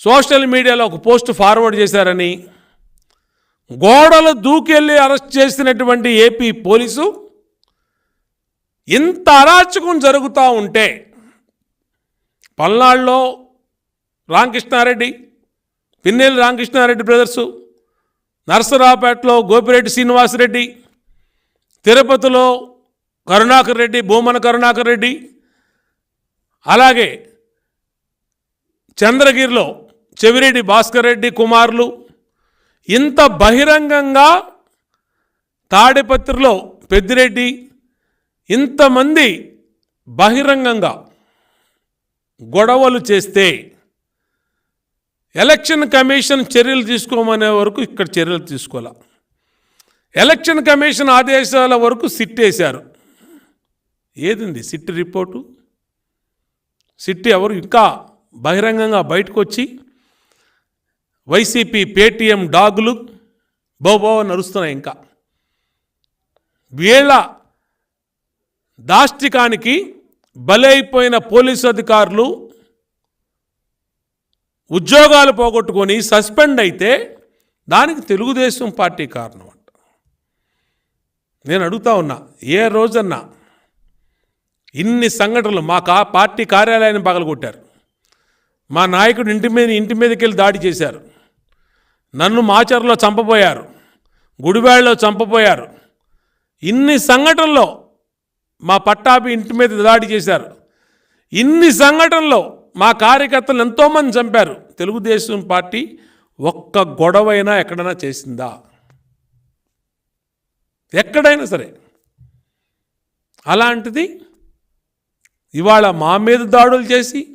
Social మీడియాలో ఒక post forward చేశారని గోడలు దూకెళ్ళి అరెస్ట్ చేసినటువంటి ఏపీ పోలీసు ఇంత అరాచకం జరుగుతూ ఉంటే పల్నాడులో రామకృష్ణారెడ్డి పిన్నెల్లి రామకృష్ణారెడ్డి బ్రదర్సు నరసరావుపేటలో గోపిరెడ్డి శ్రీనివాసరెడ్డి తిరుపతిలో కరుణాకర్ రెడ్డి భూమన కరుణాకర్ రెడ్డి అలాగే చంద్రగిరిలో చెవిరెడ్డి భాస్కర్ రెడ్డి కుమారులు. ఇంత బహిరంగంగా తాడిపత్రిలో పెద్దిరెడ్డి ఇంతమంది బహిరంగంగా గొడవలు చేస్తే ఎలక్షన్ కమిషన్ చర్యలు తీసుకోమనే వరకు ఇక్కడ చర్యలు తీసుకోలే. ఎలక్షన్ కమిషన్ ఆదేశాల వరకు సిట్ వేశారు ఏదింది సిట్ రిపోర్టు? సిట్ ఎవరు ఇంకా బహిరంగంగా బయటకు వచ్చి వైసీపీ పేటీఎం డాగులు బోబో నడుస్తున్నాయి ఇంకా. వీళ్ళ దాష్టికానికి బలైపోయిన పోలీసు అధికారులు ఉద్యోగాలు పోగొట్టుకొని సస్పెండ్ అయితే దానికి తెలుగుదేశం పార్టీ కారణం అంట. నేను అడుగుతా ఉన్నా ఏ రోజన్నా ఇన్ని సంఘటనలు మా కా పార్టీ కార్యాలయాన్ని పగలగొట్టారు. మా నాయకుడు ఇంటి మీద ఇంటి మీదకి వెళ్ళి దాడి చేశారు. నన్ను మాచర్లో చంపబోయారు. గుడివాడలో చంపబోయారు. ఇన్ని సంఘటనలో మా పట్టాపి ఇంటి మీద దాడి చేశారు. ఇన్ని సంఘటనలో మా కార్యకర్తలు ఎంతోమంది చంపారు. తెలుగుదేశం పార్టీ ఒక్క గొడవైనా ఎక్కడైనా చేసిందా? ఎక్కడైనా సరే. అలాంటిది ఇవాళ మా మీద దాడులు చేసి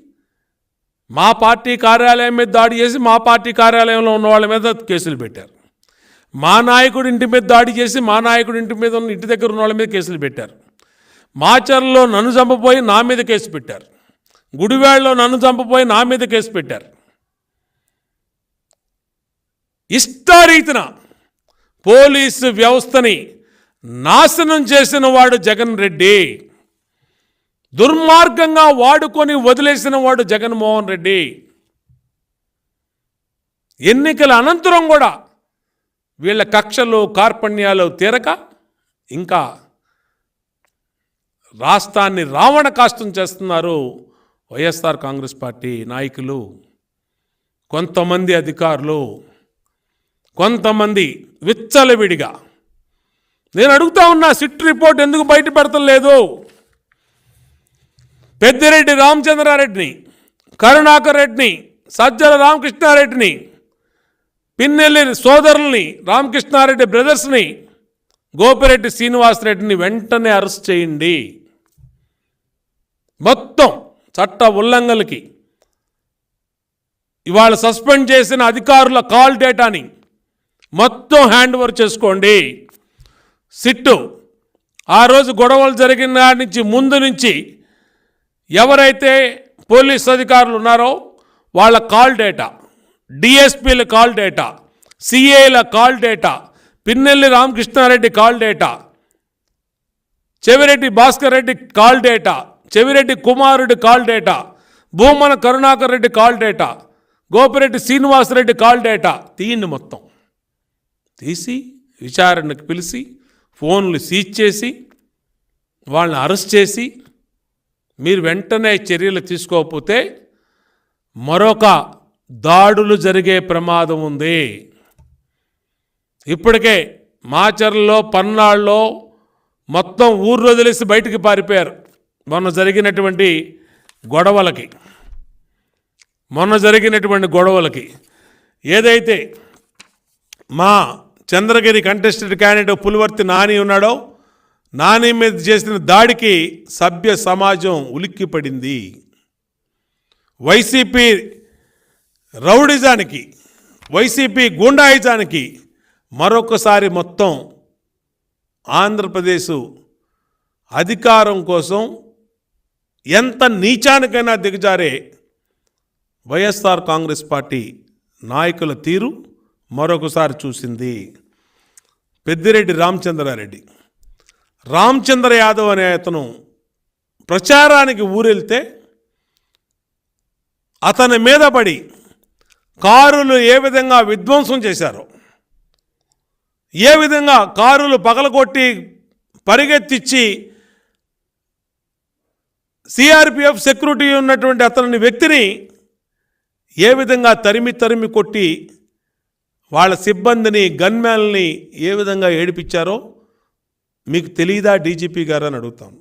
మా పార్టీ కార్యాలయం మీద దాడి చేసి మా పార్టీ కార్యాలయంలో ఉన్న వాళ్ళ మీద కేసులు పెట్టారు. మా నాయకుడి ఇంటి మీద దాడి చేసి మా నాయకుడి ఇంటి మీద ఉన్న ఇంటి దగ్గర ఉన్న వాళ్ళ మీద కేసులు పెట్టారు. మాచర్లో నన్ను చంపపోయి నా మీద కేసు పెట్టారు. గుడివాడలో నన్ను చంపపోయి నా మీద కేసు పెట్టారు. ఇష్టారీతిన పోలీసు వ్యవస్థని నాశనం చేసిన వాడు జగన్ రెడ్డి. దుర్మార్గంగా వాడుకొని వదిలేసిన వాడు జగన్మోహన్ రెడ్డి. ఎన్నికల అనంతరం కూడా వీళ్ళ కక్షలు కార్పణ్యాలు తీరక ఇంకా రాష్ట్రాన్ని రావణ కాష్టం చేస్తున్నారు వైఎస్ఆర్ కాంగ్రెస్ పార్టీ నాయకులు. కొంతమంది అధికారులు కొంతమంది విచ్చలవిడిగా. నేను అడుగుతా ఉన్నా సిట్ రిపోర్ట్ ఎందుకు బయట పెడతలేదు పెద్దిరెడ్డి రామచంద్రారెడ్డిని కరుణాకర్ రెడ్డిని సజ్జల రామకృష్ణారెడ్డిని పిన్నెల్లి సోదరుల్ని రామకృష్ణారెడ్డి బ్రదర్స్ని గోపిరెడ్డి శ్రీనివాసరెడ్డిని వెంటనే అరెస్ట్ చేయండి. మొత్తం చట్ట ఉల్లంఘనలకి ఇవాళ సస్పెండ్ చేసిన అధికారుల కాల్ డేటాని మొత్తం హ్యాండ్ ఓవర్ చేసుకోండి. సిట్టు ఆ రోజు గొడవలు జరిగిన నుంచి ముందు నుంచి ఎవరైతే పోలీస్ అధికారులు ఉన్నారో వాళ్ళ కాల్ డేటా డిఎస్పీల call data సిఏల call data Pinnelli Ramakrishna Reddy call data Chevireddy Bhaskar Reddy call data Chevireddy కుమారుడి call data Bhumana Karunakar Reddy call data Gopireddy Srinivasa Reddy call data తీయండి మొత్తం. తీసి విచారణకు పిలిచి ఫోన్లు సీజ్ చేసి వాళ్ళని అరెస్ట్ చేసి మీరు వెంటనే చర్యలు తీసుకోకపోతే మరొక దాడులు జరిగే ప్రమాదం ఉంది. ఇప్పటికే మాచర్లో పన్నాళ్ళలో మొత్తం ఊరు వదిలేసి బయటికి పారిపోయారు. మొన్న జరిగినటువంటి గొడవలకి. మొన్న జరిగినటువంటి గొడవలకి. ఏదైతే మా చంద్రగిరి కంటెస్టెడ్ క్యాండిడేట్ పులివర్తి నాని ఉన్నాడో నాని మీద చేసిన దాడికి సభ్య సమాజం ఉలిక్కిపడింది. వైసీపీ రౌడిజానికి వైసీపీ గూండాయిజానికి మరొకసారి మొత్తం ఆంధ్రప్రదేశ్ అధికారం కోసం ఎంత నీచానికైనా దిగజారే వైఎస్ఆర్ కాంగ్రెస్ పార్టీ నాయకుల తీరు మరొకసారి చూసింది. పెద్దిరెడ్డి రామచంద్రారెడ్డి రామచంద్ర యాదవ్ అనే అతను ప్రచారానికి ఊరెళ్తే అతని మీద పడి కారులు ఏ విధంగా విధ్వంసం చేశారో ఏ విధంగా కారులు పగలగొట్టి పరిగెత్తిచ్చి సిఆర్పిఎఫ్ సెక్యూరిటీ ఉన్నటువంటి అతని వ్యక్తిని ఏ విధంగా తరిమి తరిమి కొట్టి వాళ్ళ సిబ్బందిని గన్మ్యాన్ని ఏ విధంగా ఏడిపించారో మీకు తెలియదా డీజీపీ గారు అని అడుగుతాం.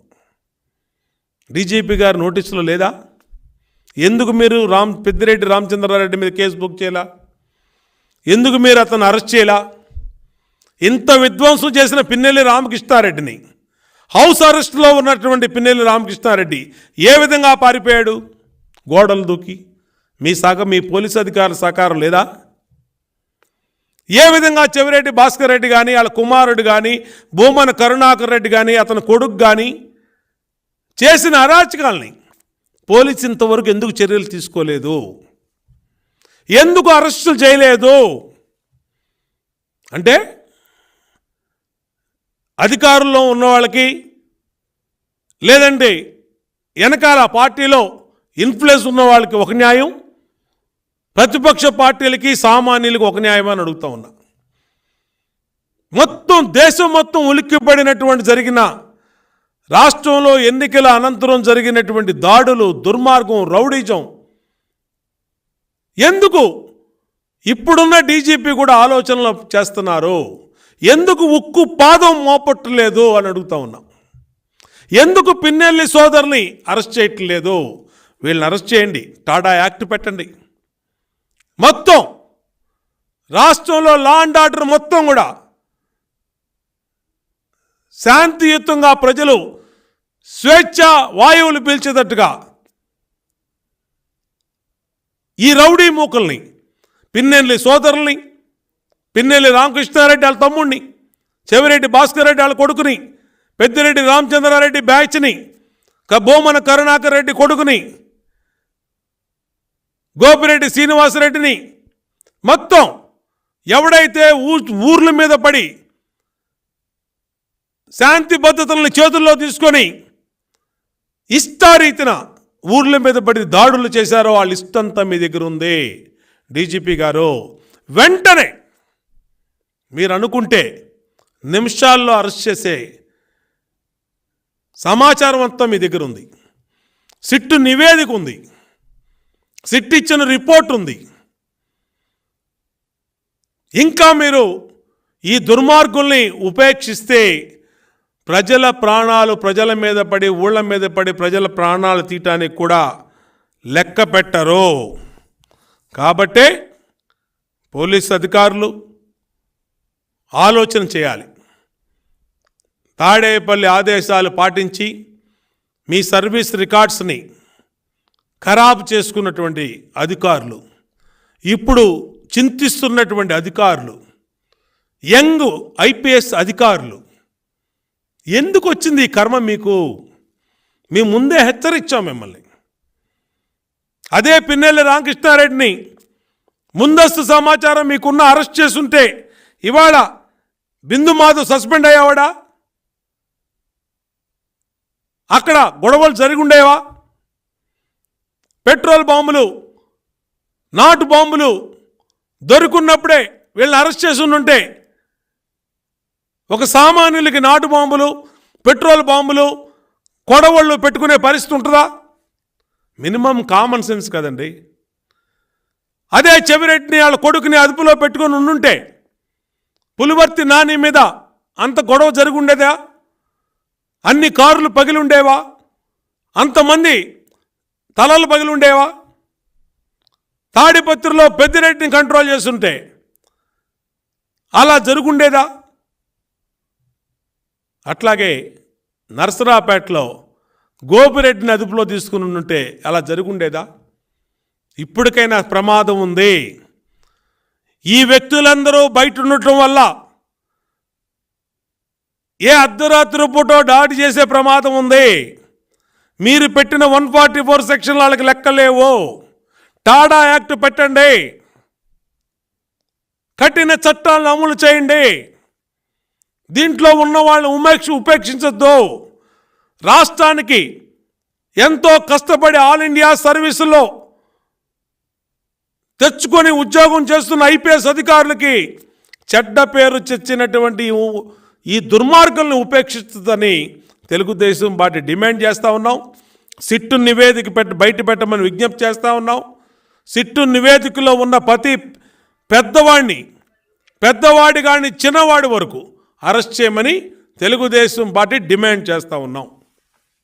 డీజీపీ గారు నోటీసులో లేదా? ఎందుకు మీరు రామ్ పెద్దిరెడ్డి రామచంద్రారెడ్డి మీద కేసు బుక్ చేయాల? ఎందుకు మీరు అతను అరెస్ట్ చేయాల? ఇంత విధ్వంసం చేసిన పిన్నెల్లి రామకృష్ణారెడ్డిని హౌస్ అరెస్ట్లో ఉన్నటువంటి పిన్నెల్లి రామకృష్ణారెడ్డి ఏ విధంగా పారిపోయాడు? గోడలు దూకి మీ సహ మీ పోలీస్ అధికారుల సహకారం లేదా? ఏ విధంగా చెవిరెడ్డి భాస్కర్ రెడ్డి కానీ వాళ్ళ కుమారుడు కానీ భూమన కరుణాకర్ రెడ్డి కానీ అతని కొడుకు కానీ చేసిన అరాచకాల్ని పోలీసు ఇంతవరకు ఎందుకు చర్యలు తీసుకోలేదు? ఎందుకు అరెస్టులు చేయలేదు? అంటే అధికారంలో ఉన్న వాళ్ళకి లేదంటే వెనకాల పార్టీలో ఇన్ఫ్లుయెన్స్ ఉన్న వాళ్ళకి ఒక న్యాయం ప్రతిపక్ష పార్టీలకి సామాన్యులకు ఒక న్యాయమని అని అడుగుతా ఉన్నా. మొత్తం దేశం మొత్తం ఉలిక్కిపడినటువంటి జరిగిన రాష్ట్రంలో ఎన్నికల అనంతరం జరిగినటువంటి దాడులు దుర్మార్గం రౌడీజం ఎందుకు ఇప్పుడున్న డీజీపీ కూడా ఆలోచనలు చేస్తున్నారు? ఎందుకు ఉక్కు పాదం మోపట్టలేదు అని అడుగుతా ఉన్నాం. ఎందుకు పిన్నెల్లి సోదరుని అరెస్ట్ చేయట్లేదు? వీళ్ళని అరెస్ట్ చేయండి. టాటా యాక్ట్ పెట్టండి. మొత్తం. రాష్ట్రంలో లా అండ్ ఆర్డర్ మొత్తం కూడా. శాంతియుతంగా ప్రజలు స్వేచ్ఛ వాయువులు పీల్చేటట్టుగా. ఈ రౌడీ మూకల్ని పిన్నెల్లి సోదరుల్ని పిన్నెల్లి రామకృష్ణారెడ్డి వాళ్ళ తమ్ముడిని చెవిరెడ్డి భాస్కర్ రెడ్డి వాళ్ళ కొడుకుని పెద్దిరెడ్డి రామచంద్రారెడ్డి బ్యాచ్ని క- బోమన కరుణాకర్ రెడ్డి కొడుకుని గోపిరెడ్డి శ్రీనివాసరెడ్డిని మొత్తం ఎవడైతే ఊ ఊర్ల మీద పడి శాంతి భద్రతలను చేతుల్లో తీసుకొని ఇష్టారీతిన ఊర్ల మీద పడి దాడులు చేశారో వాళ్ళ ఇష్టంతా మీ దగ్గర ఉంది. డీజీపీ గారు వెంటనే మీరు అనుకుంటే నిమిషాల్లో అరెస్ట్ చేసే సమాచారం అంతా మీ దగ్గర ఉంది. సిట్టు నివేదిక ఉంది. సిట్ ఇచ్చిన రిపోర్ట్ ఉంది. ఇంకా మీరు ఈ దుర్మార్గుల్ని ఉపేక్షిస్తే ప్రజల ప్రాణాలు ప్రజల మీద పడి ఊళ్ళ మీద పడి ప్రజల ప్రాణాలు తీయటానికి కూడా లెక్క పెట్టరు. కాబట్టే పోలీస్ అధికారులు ఆలోచన చేయాలి. తాడేపల్లి ఆదేశాలు పాటించి మీ సర్వీస్ రికార్డ్స్ని ఖరాబు చేసుకున్నటువంటి అధికారులు ఇప్పుడు చింతిస్తున్నటువంటి అధికారులు యంగ్ ఐపీఎస్ అధికారులు ఎందుకు వచ్చింది ఈ కర్మ మీకు? మీ ముందే హెచ్చరించాం మిమ్మల్ని. అదే పిన్నెల్లి రామకృష్ణారెడ్డిని ముందస్తు సమాచారం మీకున్న అరెస్ట్ చేస్తుంటే ఇవాళ బిందు మాధవ్ సస్పెండ్ అయ్యావాడా? అక్కడ గొడవలు జరిగి ఉండేవా? పెట్రోల్ బాంబులు నాటు బాంబులు దొరుకున్నప్పుడే వీళ్ళని అరెస్ట్ చేసి ఉంటే ఒక సామాన్యులకి నాటు బాంబులు పెట్రోల్ బాంబులు కొడవళ్ళు పెట్టుకునే పరిస్థితి ఉంటుందా? మినిమం కామన్ సెన్స్ కదండి. అదే చెవిరెడ్డిని వాళ్ళ కొడుకుని అదుపులో పెట్టుకొని ఉండుంటే పులివర్తి నాని మీద అంత గొడవ జరుగుండేదా? అన్ని కార్లు పగిలి ఉండేవా అంతమంది తలలు పగిలిండేవా? తాడిపత్రిలో పెద్దిరెడ్డిని కంట్రోల్ చేస్తుంటే అలా జరుగుండేదా? అట్లాగే నర్సరాపేటలో గోపిరెడ్డిని అదుపులో తీసుకుని ఉంటే అలా జరుగుండేదా? ఇప్పటికైనా ప్రమాదం ఉంది. ఈ వ్యక్తులందరూ బయట ఉండటం వల్ల ఏ అర్ధరాత్రి పూట దాడి చేసే ప్రమాదం ఉంది. మీరు పెట్టిన వన్ ఫార్టీ ఫోర్ సెక్షన్ వాళ్ళకి లెక్కలేవు. టాడా యాక్ట్ పెట్టండి. కఠిన చట్టాలను అమలు చేయండి. దీంట్లో ఉన్న వాళ్ళని ఉమేక్ష ఉపేక్షించొద్దు. రాష్ట్రానికి ఎంతో కష్టపడి ఆల్ ఇండియా సర్వీసులో తెచ్చుకొని ఉద్యోగం చేస్తున్న ఐపీఎస్ అధికారులకి చెడ్డ పేరు తెచ్చినటువంటి ఈ- ఈ దుర్మార్గుల్ని ఉపేక్షిస్తుందని తెలుగుదేశం వాటి డిమాండ్ చేస్తూ ఉన్నాం. సిట్టు నివేదిక పెట్టి బయట పెట్టమని విజ్ఞప్తి చేస్తూ ఉన్నాం. సిట్టు నివేదికలో ఉన్న ప్రతి పెద్దవాడిని పెద్దవాడి కానీ చిన్నవాడి వరకు అరెస్ట్ చేయమని తెలుగుదేశం పార్టీ డిమాండ్ చేస్తూ ఉన్నాం.